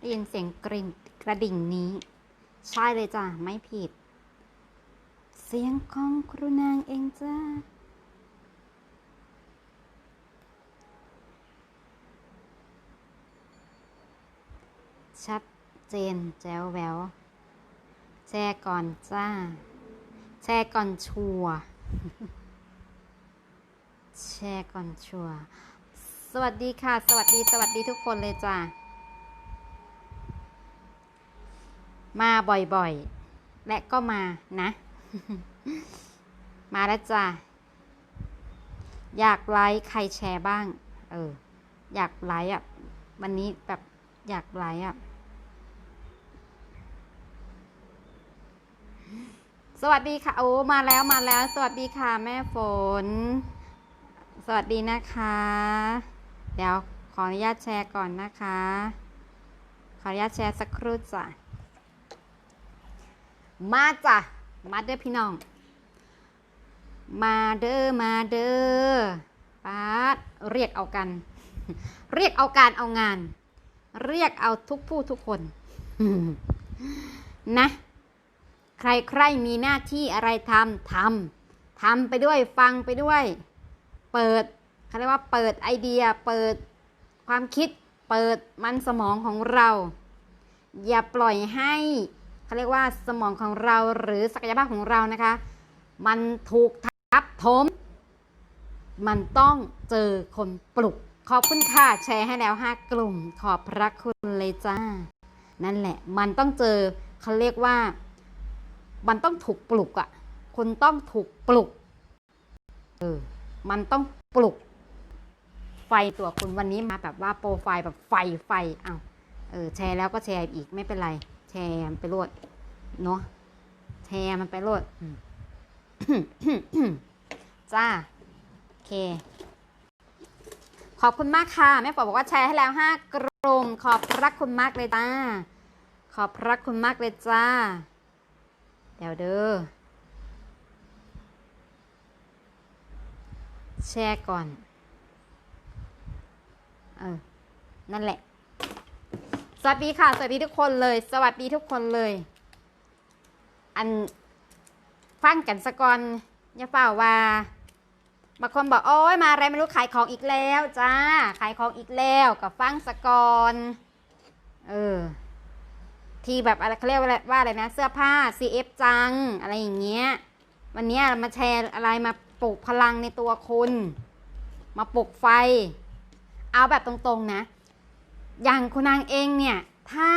ได้ยินเสียงกริ่งกระดิ่งนี้ ใช่เลยจ้ะ ไม่ผิด เสียงของครูนางเองจ้าชัดเจนแจ๋วแวว แชร์ก่อนจ้า แชร์ก่อนชัว แชร์ก่อนชัว สวัสดีค่ะ สวัสดี สวัสดีทุกคนเลยจ้า มาบ่อยๆ และก็มานะ มาแล้วจ้าอยากไลค์ใครแชร์บ้าง เออ อยากไลค์อะ วันนี้แบบอยากไลค์อะ สวัสดีค่ะ โอ้ มาแล้วมาแล้ว สวัสดีค่ะแม่ฝน สวัสดีนะคะ เดี๋ยวขออนุญาตแชร์ก่อนนะคะ ขออนุญาตแชร์สักครู่จ้ะ มาจ้ะ มาเด้อพี่น้อง มาเด้อ มาเด้อป้าดเรียกเอากัน เรียกเอาการเอางาน เรียกเอาทุกผู้ทุกคนนะ ใครใครมีหน้าที่อะไรทำทำทำไปด้วยฟังไปด้วย เปิดเขาเรียกว่าเปิดไอเดีย เปิดความคิด เปิดมันสมองของเรา อย่าปล่อยให้ เขาเรียกว่าสมองของเราหรือศักยภาพของเรานะคะ มันถูกทับถม มันต้องเจอคนปลุก ขอบคุณค่ะ แชร์ให้แล้ว 5 กลุ่ม ขอบพระคุณเลยจ้า นั่นแหละ มันต้องเจอเขาเรียกว่า มันต้องถูกปลุกอะ่ะคุณต้องถูกปลุก เออ มันต้องปลุก ไฟตัวคุณวันนี้มาแบบว่าโปรไฟล์แบบไฟไฟ เอาเออ แชร์แล้วก็แชร์อีกไม่เป็นไร แชร์มันไปโลดเนาะแชร์มันไปโลดอืมจ้าโอเค ขอบคุณมากค่ะ แม่ฝนบอกว่าแชร์ให้แล้วห้ากลุ่มขอบพระคุณมากเลยจ้า ขอบพระคุณมากเลยจ้า เดี๋ยวเด้อแชร์ก่อน เออ นั่นแหละ สวัสดีค่ะ สวัสดีทุกคนเลย สวัสดีทุกคนเลย อันฟังกันสะกอนอย่าเฝ้าว่าบางคนบอกโอ้ยมาอะไรไม่รู้ขายของอีกแล้วจ้าขายของอีกแล้วกับฟังสะกอนเออที่แบบอะไรเขาเรียกว่าอะไรว่าอะไรนะ เสื้อผ้า CF จังอะไรอย่างเงี้ย วันเนี้ยมาแชร์อะไรมาปลุกพลังในตัวคุณ มาปลุกไฟ เอาแบบตรงๆนะ อย่างคุณนางเองเนี่ยถ้า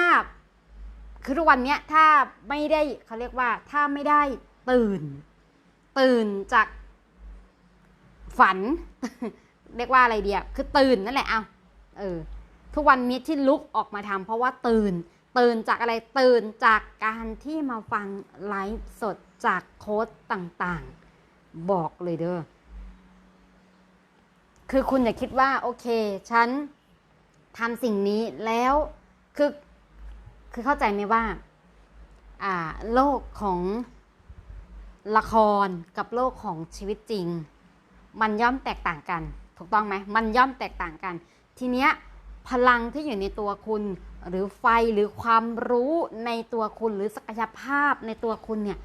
คือทุกวันเนี้ยถ้าไม่ได้เขาเรียกว่า ถ้าไม่ได้ตื่น ตื่นจากฝัน เรียกว่าอะไรเดียคือตื่นนั่นแหละเอาเออทุกวันนี้ที่ลุกออกมาทำเพราะว่าตื่น ตื่นจากอะไรตื่นจากการที่มาฟังไลฟ์สดจากโค้ดต่างๆ บอกเลยเด้อคือคุณอย่าคิดว่า โอเค ฉัน ทำสิ่งนี้แล้วคือคือเข้าใจไหมว่าอ่าโลกของละครกับโลกของชีวิตจริง มันย่อมแตกต่างกัน ถูกต้องไหมมันย่อมแตกต่างกัน ทีเนี้ยพลังที่อยู่ในตัวคุณ หรือไฟหรือความรู้ในตัวคุณหรือศักยภาพในตัวคุณเนี่ย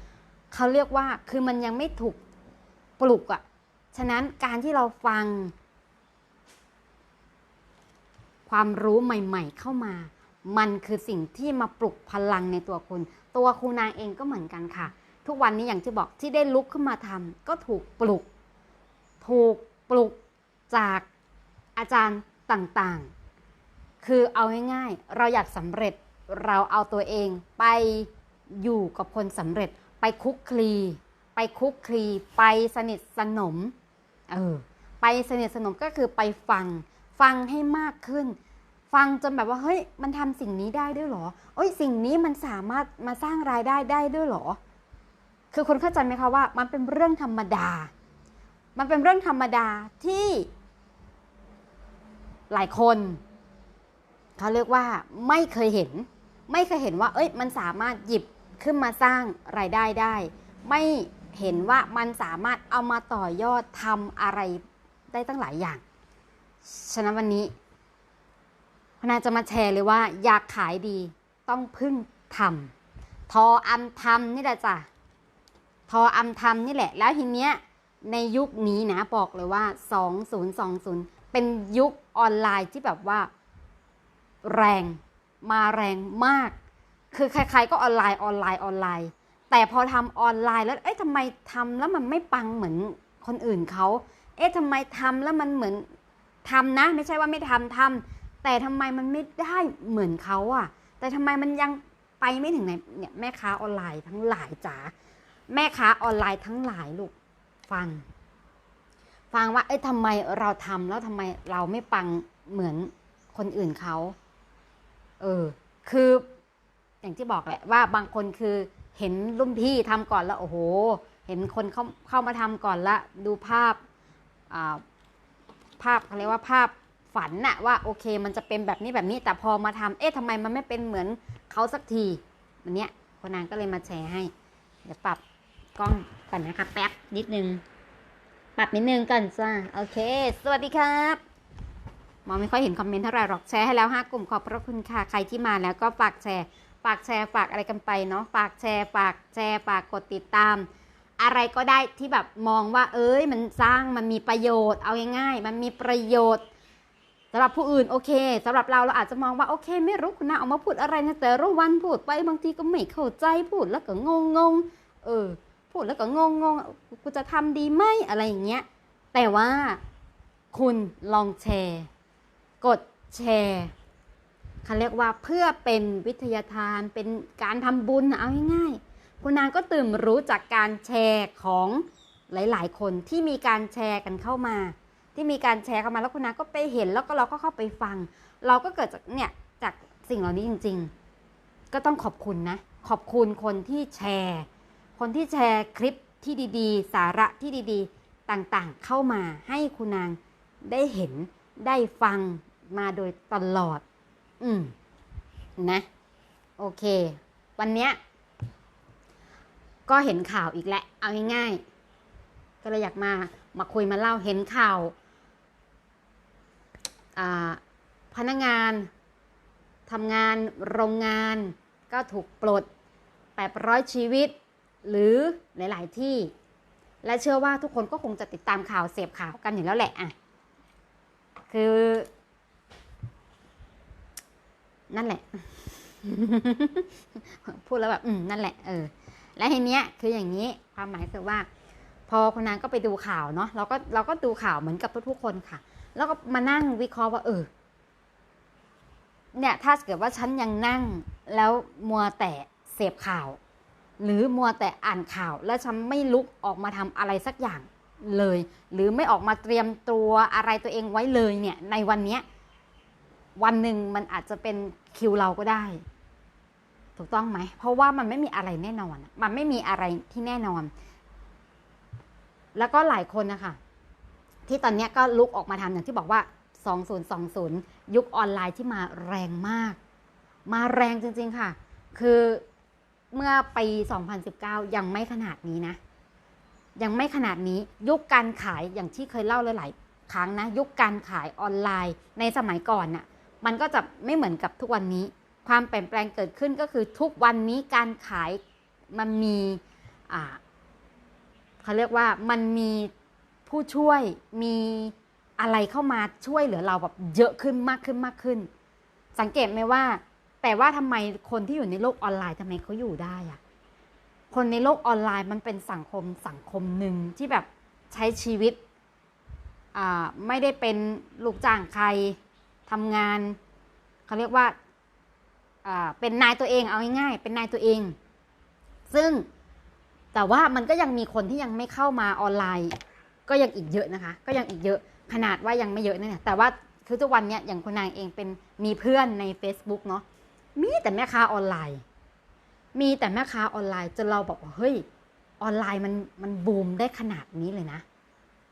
เขาเรียกว่าคือมันยังไม่ถูกปลุกอะ่ะฉะนั้นการที่เราฟัง ความรู้ใหม่ๆเข้ามา มันคือสิ่งที่มาปลุกพลังในตัวคุณ ตัวครูนางเองก็เหมือนกันค่ะ ทุกวันนี้อย่างที่บอกที่ได้ลุกขึ้นมาทำก็ถูกปลุก ถูกปลุกจากอาจารย์ต่างๆ คือเอาง่ายๆ เราอยากสำเร็จเราเอาตัวเองไปอยู่กับคนสำเร็จ ไปคุกคลี ไปคุกคลี ไปสนิทสนม เออ ไปสนิทสนมก็คือไปฟัง ฟังให้มากขึ้น ฟังจนแบบว่าเฮ้ยมันทำสิ่งนี้ได้ด้วยหรอเอ้ยสิ่งนี้มันสามารถมาสร้างรายได้ได้ด้วยหรอ คือคุณเข้าใจไหมคะว่า มันเป็นเรื่องธรรมดา มันเป็นเรื่องธรรมดาที่ หลายคนเขาเรียกว่าไม่เคยเห็น ไม่เคยเห็นว่า เอ้ย มันสามารถหยิบขึ้นมาสร้างรายได้ได้ ไม่เห็นว่ามันสามารถเอามาต่อยอดทำอะไรได้ตั้งหลายอย่าง ฉะนั้นวันนี้พนาจะมาแชร์เลยว่า อยากขายดีต้องพึ่งทำทออัมทำนี่แหละจ้ะทออัมทำนี่แหละ แล้วทีเนี้ยในยุคนี้นะบอกเลยว่า 2020 เป็นยุคออนไลน์ที่แบบว่า แรงมาแรงมาก คือใครๆก็ออนไลน์ออนไลน์ออนไลน์ แต่พอทำออนไลน์แล้ว เอ๊ะทำไมทำแล้วมันไม่ปังเหมือนคนอื่นเขา เอ๊ะทำไมทำแล้วมันเหมือน ทำนะ ไม่ใช่ว่าไม่ทำทำแต่ทำไมมันไม่ได้เหมือนเขาอะแต่ทำไมมันยังไปไม่ถึงไหนเนี่ยแม่ค้าออนไลน์ทั้งหลายจ๋าแม่ค้าออนไลน์ทั้งหลายลูกฟัง ฟังว่าเอ้ยทำไมเราทำแล้วทำไมเราไม่ปังเหมือนคนอื่นเขาเออคืออย่างที่บอกแหละว่าบางคนคือเห็นรุ่นพี่ทำก่อนแล้วโอ้โห เห็นคนเข้าเข้ามาทำก่อนละดูภาพอ่า ภาพเขาเรียกว่าภาพฝันน่ะว่าโอเคมันจะเป็นแบบนี้แบบนี้แต่พอมาทำเอ๊ะทำไมมันไม่เป็นเหมือนเขาสักทีวันเนี้ยคนนางก็เลยมาแชร์ให้ เดี๋ยวปรับกล้องก่อนนะคะแป๊บนิดนึง ปรับนิดนึงก่อนจ้าโอเค สวัสดีครับมองไม่ค่อยเห็นคอมเมนต์เท่าไหร่หรอกแชร์ให้แล้วห้ากลุ่มขอบพระคุณค่ะใครที่มาแล้วก็ฝากแชร์ฝากแชร์ฝากอะไรกันไปเนาะฝากแชร์ฝากแชร์ฝากกดติดตาม อะไรก็ได้ที่แบบมองว่า เอ้ยมันสร้างมันมีประโยชน์เอาง่ายๆมันมีประโยชน์สำหรับผู้อื่นโอเคสำหรับเราเราอาจจะมองว่าโอเค ไม่รู้คุณนาออกมาพูดอะไรนะแต่รู้วันพูดไปบางทีก็ไม่เข้าใจพูดแล้วก็งงงงๆเออ พูดแล้วก็งงงงๆกูจะทำดีไหมอะไรอย่างเงี้ยแต่ว่าคุณลองแชร์ กดแชร์เขาเรียกว่าเพื่อเป็นวิทยาทานเป็นการทำบุญเอาง่ายๆ คุณนางก็ตื่นรู้จากการแชร์ของหลาย ๆ คนที่มีการแชร์กันเข้ามา ที่มีการแชร์เข้ามาแล้วคุณนางก็ไปเห็นแล้วก็เราก็เข้าไปฟัง เราก็เกิดจากเนี่ยจากสิ่งเหล่านี้จริง ๆ ก็ต้องขอบคุณนะ ขอบคุณคนที่แชร์ คนที่แชร์คลิปที่ดี ๆ สาระที่ดีๆ ต่างๆ เข้ามาให้คุณนางได้เห็นได้ฟังมาโดยตลอด อืม นะ โอเค วันเนี้ย ก็เห็นข่าวอีกแล้วเอาง่ายๆก็เลยอยากมามาคุยมาเล่าเห็นข่าวาพนักงานทำงานโรงงานก็ถูกปลด 800 ชีวิต หรือหลาย ๆ ที่ และเชื่อว่าทุกคนก็คงจะติดตามข่าวเสพข่าวกันอยู่แล้วแหละอะคือ นั่นแหละ พูดแล้วแบบ อืม นั่นแหละ เออ และทีเนี้ยคืออย่างนี้ความหมายคือว่า พอคนนั้นก็ไปดูข่าวเนาะเราก็เราก็ดูข่าวเหมือนกับทุกๆคนค่ะ แล้วก็มานั่งวิเคราะห์ว่า เออเนี่ยถ้าเกิดว่าฉันยังนั่งแล้วมัวแต่เสพข่าว หรือมัวแต่อ่านข่าว แล้วฉันไม่ลุกออกมาทำอะไรสักอย่างเลย หรือไม่ออกมาเตรียมตัวอะไรตัวเองไว้เลยเนี่ยในวันเนี้ยวันหนึ่งมันอาจจะเป็นคิวเราก็ได้ ถูกต้องไหม เพราะว่ามันไม่มีอะไรแน่นอน มันไม่มีอะไรที่แน่นอน แล้วก็หลายคนนะคะที่ตอนนี้ก็ลุกออกมาทำอย่างที่บอกว่า 2020 ยุคออนไลน์ที่มาแรงมาก มาแรงจริง ๆค่ะ คือเมื่อปี 2019 ยังไม่ขนาดนี้นะ ยังไม่ขนาดนี้ยุคการขายอย่างที่เคยเล่าหลายๆครั้งนะ ยุคการขายออนไลน์ในสมัยก่อนน่ะ มันก็จะไม่เหมือนกับทุกวันนี้ ความเปลี่ยนแปลงเกิดขึ้นก็คือทุกวันนี้การขายมันมีเขาเรียกว่ามันมีผู้ช่วยมีอะไรเข้ามาช่วยเหลือเราแบบเยอะขึ้นมากขึ้นมากขึ้น สังเกตไหมว่า แต่ว่าทำไมคนที่อยู่ในโลกออนไลน์ทำไมเขาอยู่ได้อะคนในโลกออนไลน์มันเป็นสังคมสังคมหนึ่งที่แบบใช้ชีวิตไม่ได้เป็นลูกจ้างใครทำงานเขาเรียกว่า เป็นนายตัวเองเอาง่ายๆเป็นนายตัวเอง ซึ่งแต่ว่ามันก็ยังมีคนที่ยังไม่เข้ามาออนไลน์ ก็ยังอีกเยอะนะคะ ก็ยังอีกเยอะขนาดว่ายังไม่เยอะนะเนี่ยแต่ว่าคือทุกวันเนี้ยอย่างคนนางเองเป็นมีเพื่อนใน Facebook เนาะมีแต่แม่ค้าออนไลน์ มีแต่แม่ค้าออนไลน์จนเราบอกว่าเฮ้ยออนไลน์มันมันบูมได้ขนาดนี้เลยนะ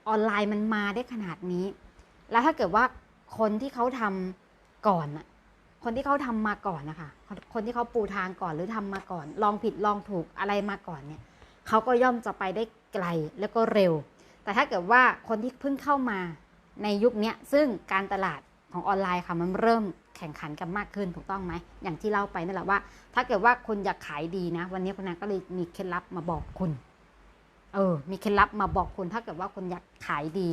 ออนไลน์มันมาได้ขนาดนี้ แล้วถ้าเกิดว่าคนที่เขาทำก่อนอะ คนที่เขาทำมาก่อนนะคะคนคนที่เขาปูทางก่อนหรือทำมาก่อน ลองผิดลองถูกอะไรมาก่อนเนี่ยเขาก็ย่อมจะไปได้ไกลแล้วก็เร็ว แต่ถ้าเกิดว่าคนที่เพิ่งเข้ามาในยุคนี้ซึ่งการตลาดของออนไลน์ค่ะมันเริ่มแข่งขันกันมากขึ้นถูกต้องไหมอย่างที่เล่าไปนั่นแหละว่า ถ้าเกิดว่าคุณอยากขายดีนะ วันนี้คุณนางก็เลยมีเคล็ดลับมาบอกคุณ เออ มีเคล็ดลับมาบอกคุณ ถ้าเกิดว่าคุณอยากขายดี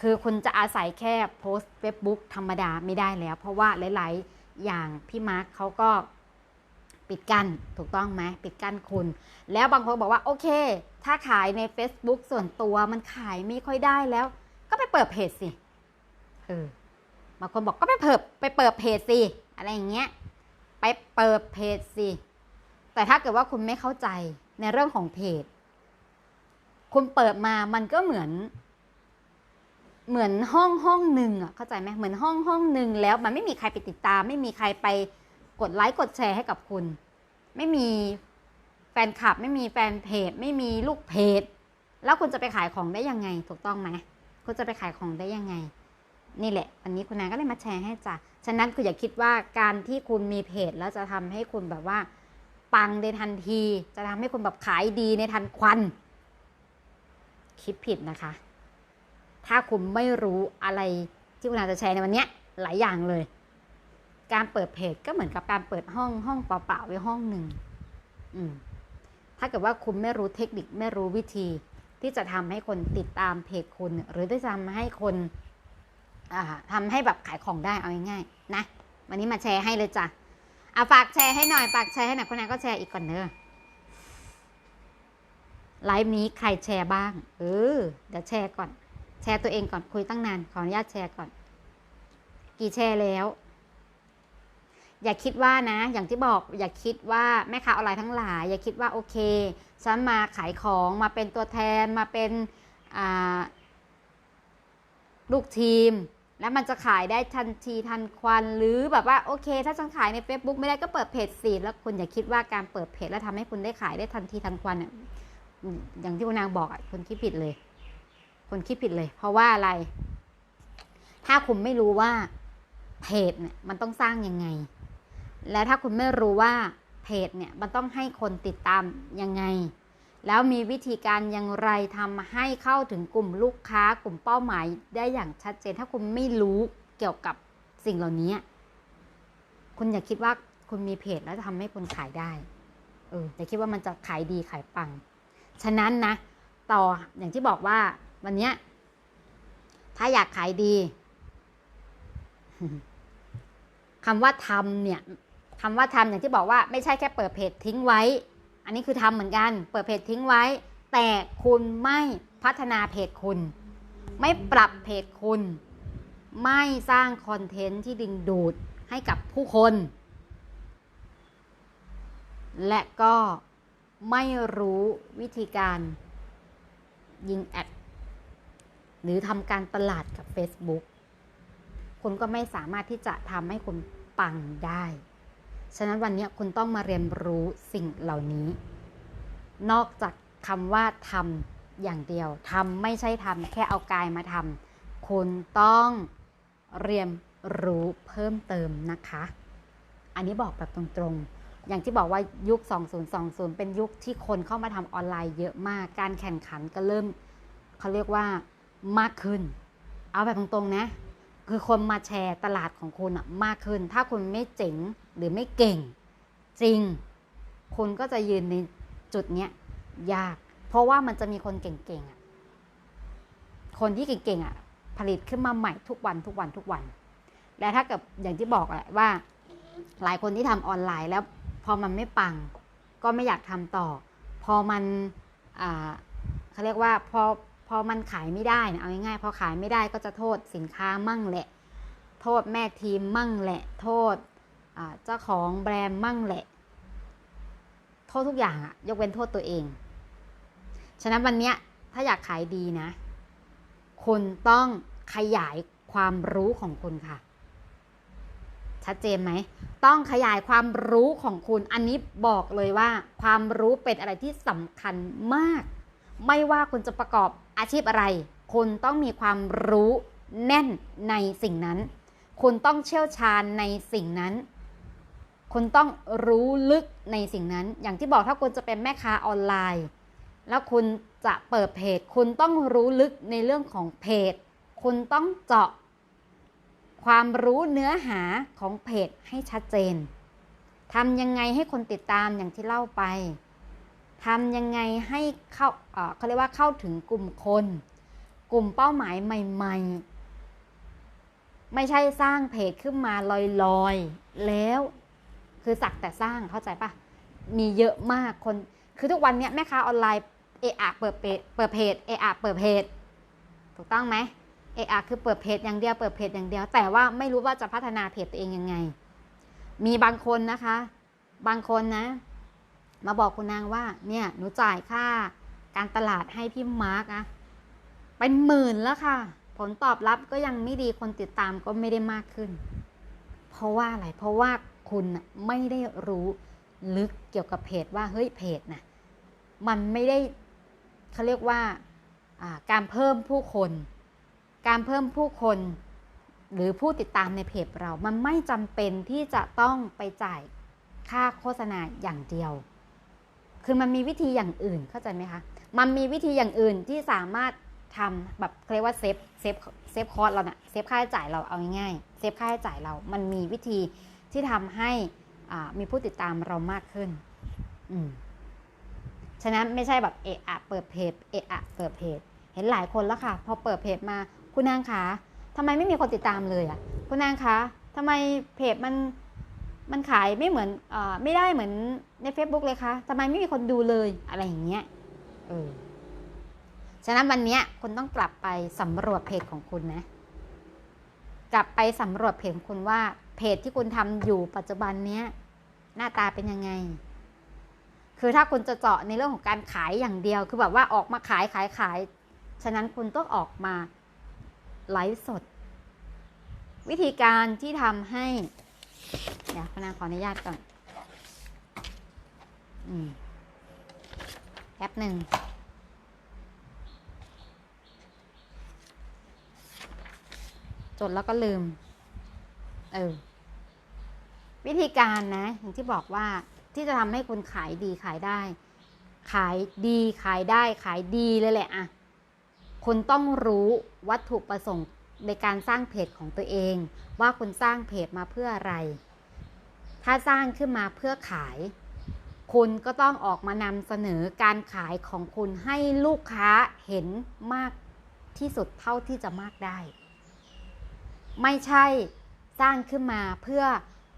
คือคุณจะอาศัยแค่โพสต์ Facebook ธรรมดาไม่ได้แล้ว เพราะว่าหลาย ๆ อย่างพี่มาร์คเขาก็ปิดกั้นถูกต้องไหมปิดกั้นคุณ แล้วบางคนบอกว่าโอเค ถ้าขายใน Facebook ส่วนตัวมันขายไม่ค่อยได้แล้ว ก็ไปเปิดเพจสิเออบางคนบอกก็ไปเปิดไปเปิดเพจสิอะไรอย่างเงี้ยไปเปิดเพจสิแต่ถ้าเกิดว่าคุณไม่เข้าใจในเรื่องของเพจ คุณเปิดมามันก็เหมือน เหมือนห้องห้องหนึ่งอะเข้าใจไหมเหมือนห้องห้องหนึ่งแล้วมันไม่มีใครไปติดตาม ไม่มีใครไปกดไลค์กดแชร์ให้กับคุณ ไม่มีแฟนคลับ ไม่มีแฟนเพจ ไม่มีลูกเพจ แล้วคุณจะไปขายของได้ยังไง ถูกต้องไหมคุณจะไปขายของได้ยังไง นี่แหละ วันนี้คุณนางก็เลยมาแชร์ให้จ้ะฉะนั้นคืออย่าคิดว่าการที่คุณมีเพจแล้วจะทำให้คุณแบบว่า ปังในทันที จะทำให้คุณแบบขายดีในทันควัน คิดผิดนะคะ ถ้าคุณไม่รู้อะไรที่คุณอาจจะแชร์ในวันนี้หลายอย่างเลย การเปิดเพจก็เหมือนกับการเปิดห้องห้องเปล่าๆไว้ห้องหนึ่งอืมถ้าเกิดว่าคุณไม่รู้เทคนิคไม่รู้วิธี ที่จะทำให้คนติดตามเพจคุณ หรือที่จะทำให้คนอ่าทำให้แบบขายของได้เอาง่ายๆนะ วันนี้มาแชร์ให้เลยจ้ะเอาฝากแชร์ให้หน่อยฝากแชร์ให้หน่อยคนนั้นก็แชร์อีกก่อนเนอะไลฟ์นี้ใครแชร์บ้าง เออเดี๋ยวแชร์ก่อน แชร์ตัวเองก่อนคุยตั้งนาน ขออนุญาตแชร์ก่อน กี่แชร์แล้ว อย่าคิดว่านะ อย่างที่บอก อย่าคิดว่าแม่ค้าออนไลน์ทั้งหลาย อย่าคิดว่าโอเคฉันมาขายของมาเป็นตัวแทนมาเป็นลูกทีม แล้วมันจะขายได้ทันทีทันควันหรือแบบว่าโอเค ถ้าฉันขายใน Facebook ไม่ได้ก็เปิดเพจสิแล้วคุณอย่าคิดว่าการเปิดเพจแล้วทำให้คุณได้ขายได้ทันทีทันควันเนี่ยอืมอย่างที่คุณนางบอกอะคุณคิดผิดเลย คนคิดผิดเลย เพราะว่าอะไร ถ้าคุณไม่รู้ว่าเพจเนี่ยมันต้องสร้างยังไง และถ้าคุณไม่รู้ว่าเพจเนี่ยมันต้องให้คนติดตามยังไง แล้วมีวิธีการอย่างไรทำให้เข้าถึงกลุ่มลูกค้ากลุ่มเป้าหมายได้อย่างชัดเจน ถ้าคุณไม่รู้เกี่ยวกับสิ่งเหล่านี้ คุณอย่าคิดว่าคุณมีเพจแล้วจะทำให้คุณขายได้ เอออย่าคิดว่ามันจะขายดีขายปัง ฉะนั้นนะ ต่ออย่างที่บอกว่า วันเนี้ยถ้าอยากขายดีคำว่าทำเนี่ยคำว่าทำอย่างที่บอกว่าไม่ใช่แค่เปิดเพจทิ้งไว้ อันนี้คือทำเหมือนกัน เปิดเพจทิ้งไว้ แต่คุณไม่พัฒนาเพจคุณ ไม่ปรับเพจคุณ ไม่สร้างคอนเทนต์ที่ดึงดูดให้กับผู้คน และก็ไม่รู้วิธีการยิงแอด หรือทำการตลาดกับ Facebook คุณก็ไม่สามารถที่จะทำให้คุณปังได้ ฉะนั้นวันนี้คุณต้องมาเรียนรู้สิ่งเหล่านี้ นอกจากคำว่าทำอย่างเดียวทำไม่ใช่ทำแค่เอากายมาทำคุณต้องเรียนรู้เพิ่มเติมนะคะ อันนี้บอกแบบตรงๆ อย่างที่บอกว่ายุค 2020 เป็นยุคที่คนเข้ามาทำออนไลน์เยอะมาก การแข่งขันก็เริ่มเขาเรียกว่า มากขึ้น เอาแบบตรงๆนะ คือคนมาแชร์ตลาดของคุณอะมากขึ้น ถ้าคุณไม่เจ๋งหรือไม่เก่ง จริง คุณก็จะยืนในจุดเนี้ยยาก เพราะว่ามันจะมีคนเก่งๆอะคนที่เก่งๆอะผลิตขึ้นมาใหม่ทุกวันทุกวันทุกวัน และถ้าเกิดอย่างที่บอกแหละว่า หลายคนที่ทำออนไลน์แล้วพอมันไม่ปัง ก็ไม่อยากทำต่อ พอมันอ่าเขาเรียกว่าพอ พอมันขายไม่ได้เนี่ยเอาง่ายๆพอขายไม่ได้ก็จะโทษสินค้ามั่งแหละ โทษแม่ทีมมั่งแหละ โทษเจ้าของแบรนด์มั่งแหละ โทษทุกอย่างอะยกเว้นโทษตัวเอง ฉะนั้นวันเนี้ยถ้าอยากขายดีนะ คุณต้องขยายความรู้ของคุณค่ะ ชัดเจนไหม ต้องขยายความรู้ของคุณ อันนี้บอกเลยว่า ความรู้เป็นอะไรที่สำคัญมาก ไม่ว่าคุณจะประกอบ อาชีพอะไร คุณต้องมีความรู้แน่นในสิ่งนั้น คุณต้องเชี่ยวชาญในสิ่งนั้น คุณต้องรู้ลึกในสิ่งนั้น อย่างที่บอกถ้าคุณจะเป็นแม่ค้าออนไลน์ แล้วคุณจะเปิดเพจ คุณต้องรู้ลึกในเรื่องของเพจ คุณต้องเจาะ ความรู้เนื้อหาของเพจให้ชัดเจนทำยังไงให้คนติดตามอย่างที่เล่าไป ทำยังไงให้เข้าเขาเรียกว่าเข้าถึงกลุ่มคน กลุ่มเป้าหมายใหม่ ๆ ไม่ใช่สร้างเพจขึ้นมาลอยๆ แล้วคือสักแต่สร้างเข้าใจปะมีเยอะมากคน คือทุกวันนี้แม่ค้าออนไลน์เออะเปิดเพจเปิดเพจเออะเปิดเพจถูกต้องไหมเออะคือเปิดเพจอย่างเดียวเปิดเพจอย่างเดียว แต่ว่าไม่รู้ว่าจะพัฒนาเพจตัวเองยังไง มีบางคนนะคะ บางคนนะ มาบอกคุณนางว่า เนี่ยหนูจ่ายค่าการตลาดให้พี่มาร์กนะเป็นหมื่นแล้วค่ะ ผลตอบรับก็ยังไม่ดีคนติดตามก็ไม่ได้มากขึ้น เพราะว่าอะไรเพราะว่าคุณไม่ได้รู้ลึกเกี่ยวกับเพจว่าเฮ้ยเพจนะมันไม่ได้เขาเรียกว่าการเพิ่มผู้คน การเพิ่มผู้คน หรือผู้ติดตามในเพจเรา มันไม่จำเป็นที่จะต้องไปจ่ายค่าโฆษณาอย่างเดียว คือมันมีวิธีอย่างอื่นเข้าใจไหมคะ มันมีวิธีอย่างอื่นที่สามารถทำแบบเรียกว่าเซฟเซฟเซฟคอร์สเราเนะ่ะเซฟค่าใช้จ่ายเราเอาง่ายๆเซฟค่าใช้จ่ายเรา มันมีวิธีที่ทำให้อ่ามีผู้ติดตามเรามากขึ้น อืมฉะนั้นไม่ใช่แบบเอะอะเปิดเพจเอะอะเปิดเพจเห็นหลายคนแล้วค่ะ พอเปิดเพจมาคุณนางคะทำไมไม่มีคนติดตามเลยอะ คุณนางคะทำไมเพจมัน มันขายไม่เหมือนอไม่ได้เหมือนใน Facebook เลยคะทำไมไม่มีคนดูเลยอะไรอย่างเงี้ยเออฉะนั้นวันนี้คุณต้องกลับไปสำรวจเพจของคุณนะ กลับไปสำรวจเพจของคุณว่า เพจที่คุณทำอยู่ปัจจุบันเนี้ย หน้าตาเป็นยังไง คือถ้าคุณจะเจาะในเรื่องของการขายอย่างเดียว คือแบบว่าออกมาขายขายขาย ฉะนั้นคุณต้องออกมาไลฟ์สด วิธีการที่ทำให้ เดี๋ยวพนางขออนุญาตก่อน อืมแป๊บหนึ่งจดแล้วก็ลืม เออ วิธีการนะ อย่างที่บอกว่าที่จะทำให้คุณขายดีขายได้ ขายดีขายได้ขายดีเลยแหละอะคุณต้องรู้วัตถุประสงค์ในการสร้างเพจของตัวเอง ว่าคุณสร้างเพจมาเพื่ออะไร ถ้าสร้างขึ้นมาเพื่อขาย คุณก็ต้องออกมานำเสนอการขายของคุณให้ลูกค้าเห็นมากที่สุดเท่าที่จะมากได้ ไม่ใช่สร้างขึ้นมาเพื่อ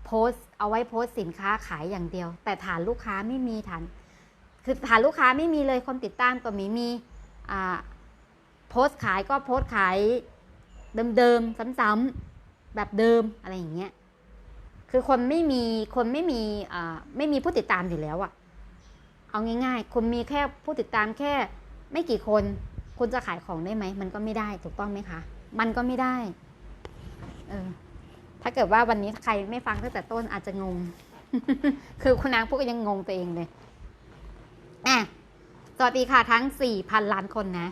โพสเอาไว้โพสสินค้าขายอย่างเดียว แต่ฐานลูกค้าไม่มีฐาน คือฐานลูกค้าไม่มีเลยคนติดตามก็ไม่มีโพสขายก็โพสขายเดิมๆซ้ำๆแบบเดิมอะไรอย่างเงี้ย คือคนไม่มีคนไม่มีอ่าไม่มีผู้ติดตามอยู่แล้วอะเอาง่าย ๆคนมีแค่ผู้ติดตามแค่ไม่กี่คน คุณจะขายของได้ไหม มันก็ไม่ได้ถูกต้องไหมคะ มันก็ไม่ได้เออถ้าเกิดว่าวันนี้ใครไม่ฟังตั้งแต่ต้นอาจจะงง คือคุณนางพูดก็ยังงงตัวเองเลยอะสวัสดีค่ะทั้ง4,000ล้านคนนะ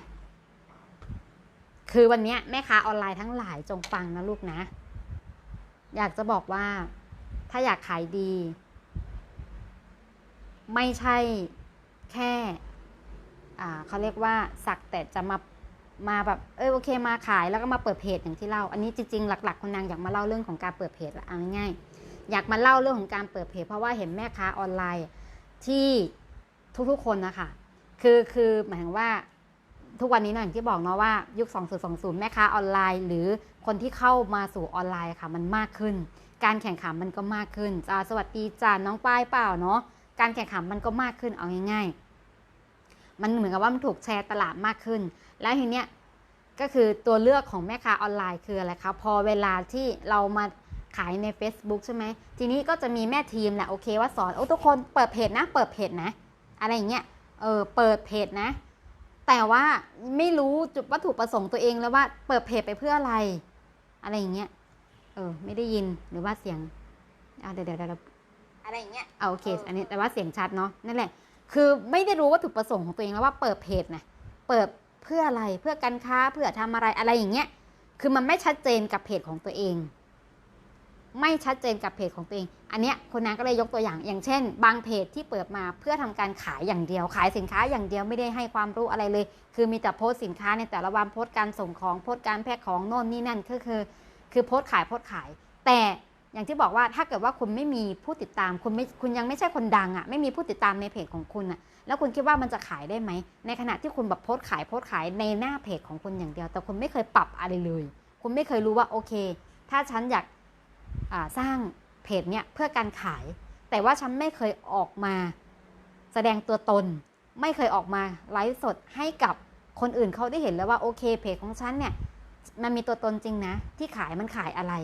คือวันนี้แม่ค้าออนไลน์ทั้งหลายจงฟังนะลูกนะ อยากจะบอกว่า ถ้าอยากขายดี ไม่ใช่แค่เขาเรียกว่าสักแต่จะมามาแบบเออโอเคมาขายแล้วก็มาเปิดเพจอย่างที่เล่า อันนี้จริงๆหลัก ๆคนนางอยากมาเล่าเรื่องของการเปิดเพจละเอาง่ายๆอยากมาเล่าเรื่องของการเปิดเพจ เพราะว่าเห็นแม่ค้าออนไลน์ที่ทุกๆคนนะคะคือคือหมายถึงว่าทุกวันนี้เนอะอย่างที่บอกเนาะว่ายุค 2020 แม่ค้าออนไลน์ หรือคนที่เข้ามาสู่ออนไลน์ค่ะมันมากขึ้น การแข่งขันมันก็มากขึ้นจ้าสวัสดีจ้าน้องป้ายเปล่าเนาะการแข่งขันมันก็มากขึ้นเอาง่าย ๆ มันเหมือนกับว่ามันถูกแชร์ตลาดมากขึ้น แล้วทีเนี้ยก็คือตัวเลือกของแม่ค้าออนไลน์คืออะไรคะพอเวลาที่เรามาขายใน Facebook ใช่ไหมทีนี้ก็จะมีแม่ทีมแหละโอเคว่าสอนโอ้ทุกคนเปิดเพจนะ เปิดเพจนะ อะไรอย่างเงี้ยเออเปิดเพจนะ แต่ว่าไม่รู้จุดวัตถุประสงค์ตัวเองแล้วว่าเปิดเพจไปเพื่ออะไร อะไรอย่างเงี้ย เออ ไม่ได้ยินหรือว่าเสียงอ่าเดี๋ยวเดี๋ยวเดี๋ยวอะไรอย่างเงี้ยเอาโอเค อันนี้แต่ว่าเสียงชัดเนาะนั่นแหละ คือไม่ได้รู้วัตถุประสงค์ของตัวเองแล้วว่าเปิดเพจนะเปิดเพื่ออะไรเพื่อการค้าเพื่อทำอะไรอะไรอย่างเงี้ย คือมันไม่ชัดเจนกับเพจของตัวเอง ไม่ชัดเจนกับเพจของตัวเอง อันเนี้ยคนนั้นก็เลยยกตัวอย่าง อย่างเช่น บางเพจที่เปิดมาเพื่อทำการขายอย่างเดียว ขายสินค้าอย่างเดียวไม่ได้ให้ความรู้อะไรเลย คือมีแต่โพสต์สินค้าในแต่ละวันโพสต์การส่งของโพสต์การแพ็คของโน่นนี่นั่นก็คือคือ คือโพสต์ขายโพสต์ขาย แต่อย่างที่บอกว่าถ้าเกิดว่าคุณไม่มีผู้ติดตาม คุณไม่คุณยังไม่ใช่คนดังอะ่ะไม่มีผู้ติดตามในเพจของคุณอะ่ะแล้วคุณคิดว่ามันจะขายได้ไหม ในขณะที่คุณแบบโพสต์ขายโพสต์ขายในหน้าเพจของคุณอย่างเดียว แต่คุณไม่เคยปรับอะไรเลย คุณไม่เคยรู้ว่าโอเค ถ้าฉันอยากาสร้างเพจเนี้ยเพื่อการขาย แต่ว่าฉันไม่เคยออกมา แสดงตัวตน ไม่เคยออกมาไลฟ์สดให้กับคนอื่นเขาได้เห็นแล้วว่าโอเคเพจของฉันเนี่ย มันมีตัวตนจริงนะ ที่ขายมันขายอะไร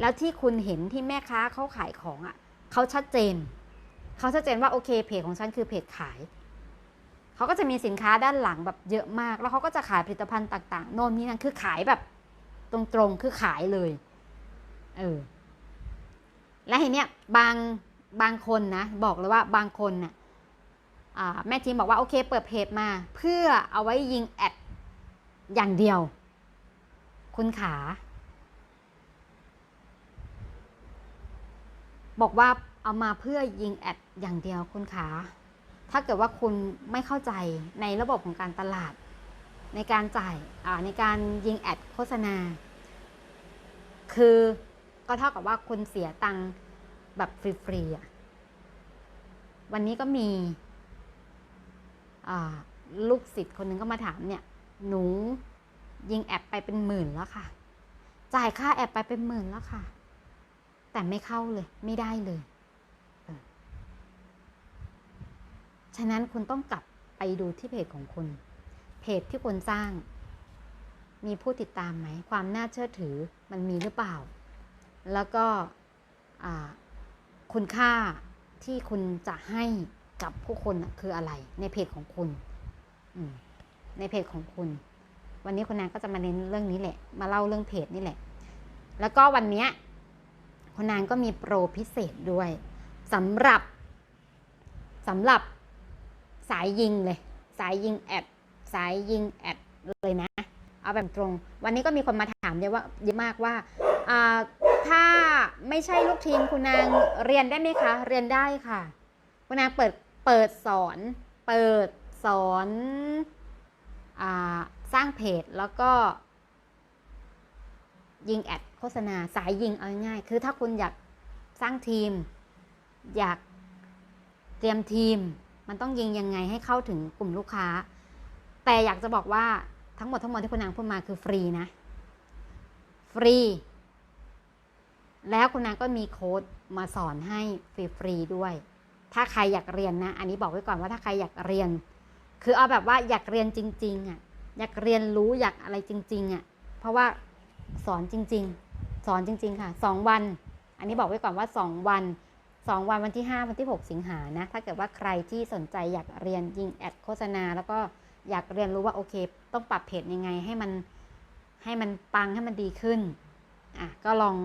แล้วที่คุณเห็นที่แม่ค้าเขาขายของอะ่ะเขาชัดเจนเขาชัดเจนว่าโอเคเพจของฉันคือเพจขายเขาก็จะมีสินค้าด้านหลังแบบเยอะมาก แล้วเขาก็จะขายผลิตภัณฑ์ต่างๆโน่นนี่นั่นคือขายแบบ ตรงๆคือขายเลยเออและทีเนี้ยบางบางคนนะบอกเลยว่าบางคนน่ะอ่าแม่ทีมบอกว่าโอเค เปิดเพจมา เพื่อเอาไว้ยิงแอดอย่างเดียว คุณขา บอกว่าเอามาเพื่อยิงแอดอย่างเดียวคุณขา ถ้าเกิดว่าคุณไม่เข้าใจในระบบของการตลาด ในการจ่ายในการยิงแอดโฆษณา คือก็เท่ากับว่าคุณเสียตังค์แบบฟรีๆอะวันนี้ก็มีลูกศิษย์คนหนึ่งก็มาถามเนี่ย หนู ยิงแอดไปเป็นหมื่นแล้วค่ะ จ่ายค่าแอดไปเป็นหมื่นแล้วค่ะ แต่ไม่เข้าเลย ไม่ได้เลย ฉะนั้นคุณต้องกลับไปดูที่เพจของคุณ เพจที่คุณสร้าง มีผู้ติดตามไหม ความน่าเชื่อถือมันมีหรือเปล่า แล้วก็คุณค่าที่คุณจะให้กับผู้คนคืออะไร ในเพจของคุณ ในเพจของคุณ วันนี้คุณนางก็จะมาเน้นเรื่องนี้แหละ มาเล่าเรื่องเพจนี่แหละ แล้วก็วันนี้คุณนางก็มีโปรพิเศษด้วยสำหรับสำหรับสายยิงเลย สายยิงแอดสายยิงแอดเลยนะ เอาแบบตรง วันนี้ก็มีคนมาถามเยอะว่าเยอะมากว่าถ้าไม่ใช่ลูกทีมคุณนางเรียนได้ไหมคะ เรียนได้ค่ะ คุณนางเปิดเปิดสอน เปิดสอนอา สร้างเพจแล้วก็ ยิงแอดโฆษณาสายยิงเอาง่ายคือถ้าคุณอยากสร้างทีม อยากเตรียมทีม มันต้องยิงยังไงให้เข้าถึงกลุ่มลูกค้า แต่อยากจะบอกว่าทั้งหมดทั้งมวลที่คุณนางพูดมาคือฟรีนะ ฟรี แล้วคุณนางก็มีโค้ดมาสอนให้ฟรีๆด้วย ถ้าใครอยากเรียนนะ อันนี้บอกไว้ก่อนว่าถ้าใครอยากเรียน คือเอาแบบว่าอยากเรียนจริง ๆอะ อยากเรียนรู้อยากอะไรจริงๆอะเพราะว่าสอนจริง ๆ สอนจริง ๆ ค่ะสองวัน อันนี้บอกไว้ก่อนว่าสองวันสองวันวันที่ห้าวันที่หกสิงหานะ ถ้าเกิดว่าใครที่สนใจอยากเรียนยิงแอดโฆษณา แล้วก็อยากเรียนรู้ว่าโอเค ต้องปรับเพจยังไงให้มันให้มันปังให้มันดีขึ้นอะก็ลอง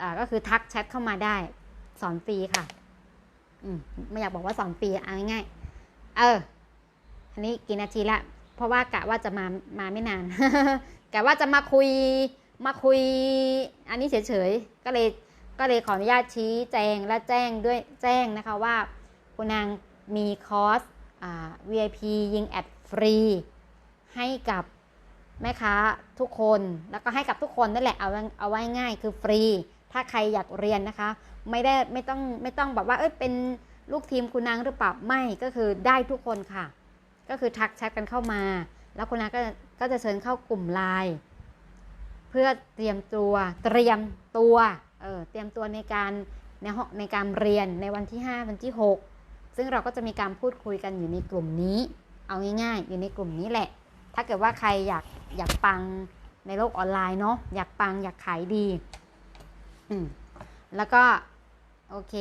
อ่าก็คือทักแชทเข้ามาได้สอนฟรีค่ะ อืมไม่อยากบอกว่าสอนฟรีเอาง่ายๆเออ อันนี้กี่นาทีละ เพราะว่ากะว่าจะมามาไม่นานกะว่าจะมาคุยมาคุย อันนี้เฉยๆก็เลยก็เลยขออนุญาตชี้แจงและแจ้งด้วยแจ้งนะคะว่าคุณนางมีคอร์สอ่า VIP ยิงแอดฟรี ให้กับแม่ค้าทุกคนแล้วก็ให้กับทุกคนนั่นแหละเอาเอาไว้ง่ายคือฟรี ถ้าใครอยากเรียนนะคะ ไม่ได้ไม่ต้องไม่ต้องแบบว่าเอ้ยเป็นลูกทีมคุณนางหรือเปล่าไม่ก็คือได้ทุกคนค่ะ ก็คือทักแชทกันเข้ามา แล้วคุณนางก็ก็จะเชิญเข้ากลุ่มไลน์เพื่อเตรียมตัวเตรียมตัวเออเตรียมตัวในการในห้องในการเรียนในวันที่ 5 วันที่ 6 ซึ่งเราก็จะมีการพูดคุยกันอยู่ในกลุ่มนี้ เอาง่ายๆ อยู่ในกลุ่มนี้แหละ ถ้าเกิดว่าใครอยากอยากปังในโลกออนไลน์เนาะอยากปังอยากขายดีอืมแล้วก็ โอเค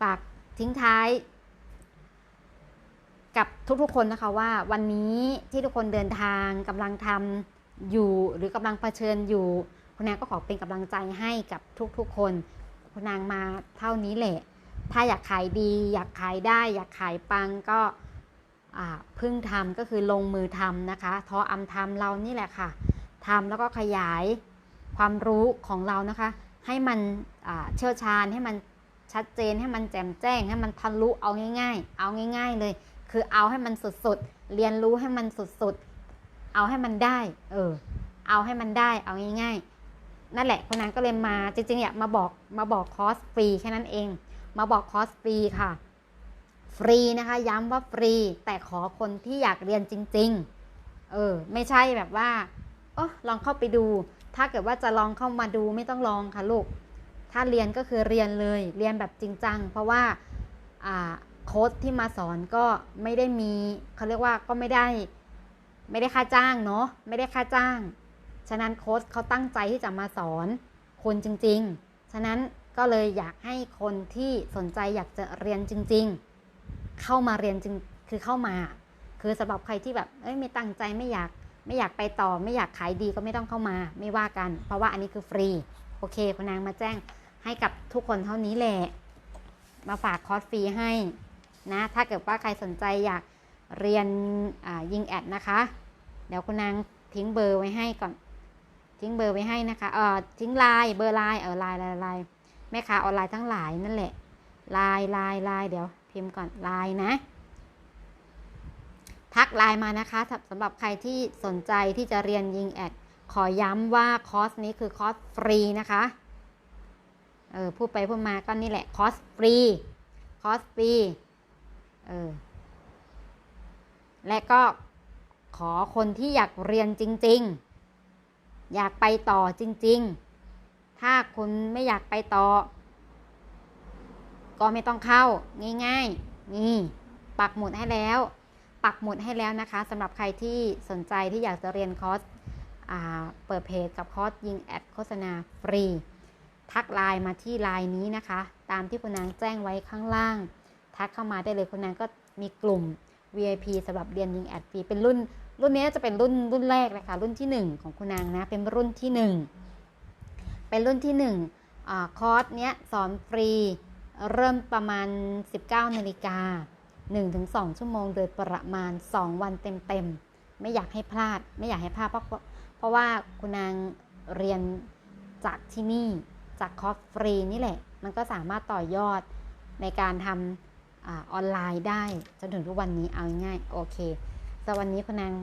ฝากทิ้งท้าย กับทุกๆคนนะคะว่าวันนี้ที่ทุกคนเดินทางกำลังทำอยู่หรือกำลังเผชิญอยู่คุณนางก็ขอเป็นกำลังใจให้กับทุกๆ คนคุณนางมาเท่านี้แหละ ถ้าอยากขายดี อยากขายได้ อยากขายปังก็พึ่งทำก็คือลงมือทำนะคะทออำทำเรานี่แหละค่ะทำแล้วก็ขยายความรู้ของเรานะคะ ให้มันเชี่ยวชาญให้มันชัดเจนให้มันแจ่มแจ้ง ให้มันทะลุเอาง่าย ๆ เอาง่าย ๆ เลย คือเอาให้มันสุดๆ เรียนรู้ให้มันสุดๆ เอาให้มันได้ เออ เอาให้มันได้ เอาง่ายๆ นั่นแหละคนนั้นก็เลยมา จริงๆเนี่ยมาบอก มาบอกคอร์สฟรีแค่นั้นเอง มาบอกคอร์สฟรีค่ะ ฟรีนะคะ ย้ำว่าฟรี แต่ขอคนที่อยากเรียนจริง ๆ เออ ไม่ใช่แบบว่าเออลองเข้าไปดู ถ้าเกิดว่าจะลองเข้ามาดูไม่ต้องลองค่ะลูก ถ้าเรียนก็คือเรียนเลย เรียนแบบจริงจัง เพราะว่า อ่า โค้ดที่มาสอนก็ไม่ได้มีเขาเรียกว่าก็ไม่ได้ ไม่ได้ค่าจ้างเนาะไม่ได้ค่าจ้าง ฉะนั้นโค้ชเขาตั้งใจที่จะมาสอนคนจริง ๆ ฉะนั้นก็เลยอยากให้คนที่สนใจอยากจะเรียนจริง ๆ เข้ามาเรียนจริงคือเข้ามา คือสำหรับใครที่แบบเอ้ยไม่ตั้งใจไม่อยากไม่อยากไปต่อไม่อยากขายดีก็ไม่ต้องเข้ามาไม่ว่ากัน เพราะว่าอันนี้คือฟรี โอเคคุณนางมาแจ้งให้กับทุกคนเท่านี้แหละ มาฝากคอร์สฟรีให้ นะ ถ้าเกิดว่าใครสนใจอยากเรียนยิงแอดนะคะ เดี๋ยวคุณนางทิ้งเบอร์ไว้ให้ก่อน ทิ้งเบอร์ไว้ให้นะคะ เออทิ้งไลน์เบอร์ไลน์เออไลน์ไลน์ไลน์แม่ค้าออนไลน์ทั้งหลายนั่นแหละไลน์ไลน์ไลน์เดี๋ยวพิมพ์ก่อนไลน์นะ ทักไลน์มานะคะสำสำหรับใครที่สนใจที่จะเรียนยิงแอดขอย้ำว่าคอร์สนี้คือคอร์สฟรีนะคะ เออพูดไปพูดมาก็นี่แหละคอร์สฟรีคอร์สฟรี เออ และก็ขอคนที่อยากเรียนจริง ๆ อยากไปต่อจริง ๆ ถ้าคุณไม่อยากไปต่อ ก็ไม่ต้องเข้าง่ายๆ นี่ ปักหมุดให้แล้ว ปักหมุดให้แล้วนะคะสำหรับใครที่สนใจที่อยากจะเรียนคอร์สเปิดเพจกับคอร์สยิงแอดโฆษณาฟรี ทักไลน์มาที่ไลน์นี้นะคะ ตามที่คุณนางแจ้งไว้ข้างล่าง ทักเข้ามาได้เลยคุณนางก็มีกลุ่ม VIP สำหรับเรียนยิงแอดฟรีเป็นรุ่น รุ่นนี้จะเป็นรุ่นรุ่นแรกเลยค่ะรุ่นที่ 1 ของคุณนางนะเป็นรุ่นที่ 1 เป็นรุ่นที่1อ่าคอร์สเนี้ยสอนฟรีเริ่มประมาณ 19นาฬิกา1-2 ชั่วโมงโดยประมาณ 2 วันเต็มๆ ไม่อยากให้พลาด ไม่อยากให้พลาดเพราะเพราะว่าคุณนางเรียนจากที่นี่จากคอร์สฟรีนี่แหละ มันก็สามารถต่อยอดในการทำ ออนไลน์ได้จนถึงทุกวันนี้เอาง่ายโอเคสำหรับวันนี้คุณนาง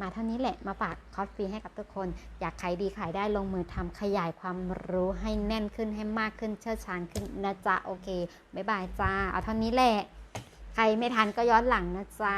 มาเท่านี้แหละมาฝากคอร์สฟรีให้กับทุกคน อยากขายดีขายได้ลงมือทำขยายความรู้ให้แน่นขึ้นให้มากขึ้นเชี่ยวชาญขึ้นนะจ๊ะโอเคบ๊ายบายจ้าเอาเท่านี้แหละ ใครไม่ทันก็ย้อนหลังนะจ๊ะ